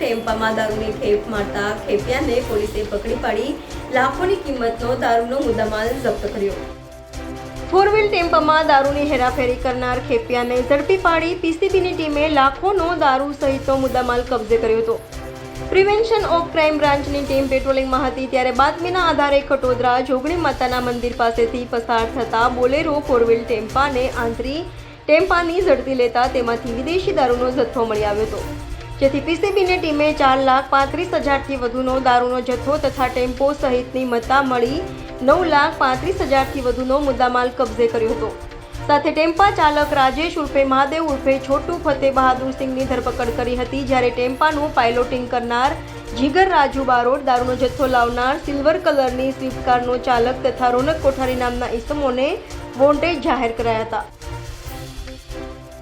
ટેમ્પામાં દારૂની ખેપ મારતા ખેપિયાને પોલીસે પકડી પાડી. લાખોની કિંમતનો દારૂનો મુદ્દામાલ જપ્ત કર્યો. ફોર વ્હીલ ટેમ્પામાં દારૂની હેરાફેરી કરનાર ખેપિયાને ઝડપી પાડી પીસીબીની ટીમે લાખોનો દારૂ સહિતનો મુદ્દામાલ કબજે કર્યો હતો. પ્રિવેન્શન ઓફ ક્રાઇમ બ્રાન્ચની ટીમ પેટ્રોલિંગમાં હતી ત્યારે બાતમીના આધારે ખટોદરા જોગણી માતાના મંદિર પાસેથી પસાર થતા બોલેરો ફોરવ્હીલ ટેમ્પાને આંતરી ટેમ્પાની ઝડપી લેતા તેમાંથી વિદેશી દારૂનો જથ્થો મળી આવ્યો હતો. જેથી પીસીબીની ટીમે ચાર લાખ પાંત્રીસ હજારથી વધુનો દારૂનો જથ્થો તથા ટેમ્પો સહિતની મત્તા મળી નવ લાખ પાંત્રીસ હજારથી વધુનો મુદ્દામાલ કબજે કર્યો હતો. સાથે ટેમ્પા ચાલક રાજેશ ઉર્ફે મહાદેવ ઉર્ફે છોટુ ફતેહ બહાદુર સિંહની ધરપકડ કરી હતી. જ્યારે ટેમ્પાનું પાયલોટિંગ કરનાર જીગર રાજુ બારોડ દારૂનો જથ્થો લાવનાર સિલ્વર કલરની સ્વિફ્ટ ચાલક તથા રોનક કોઠારી નામના ઇસમોને વોન્ટેજ જાહેર કરાયા હતા.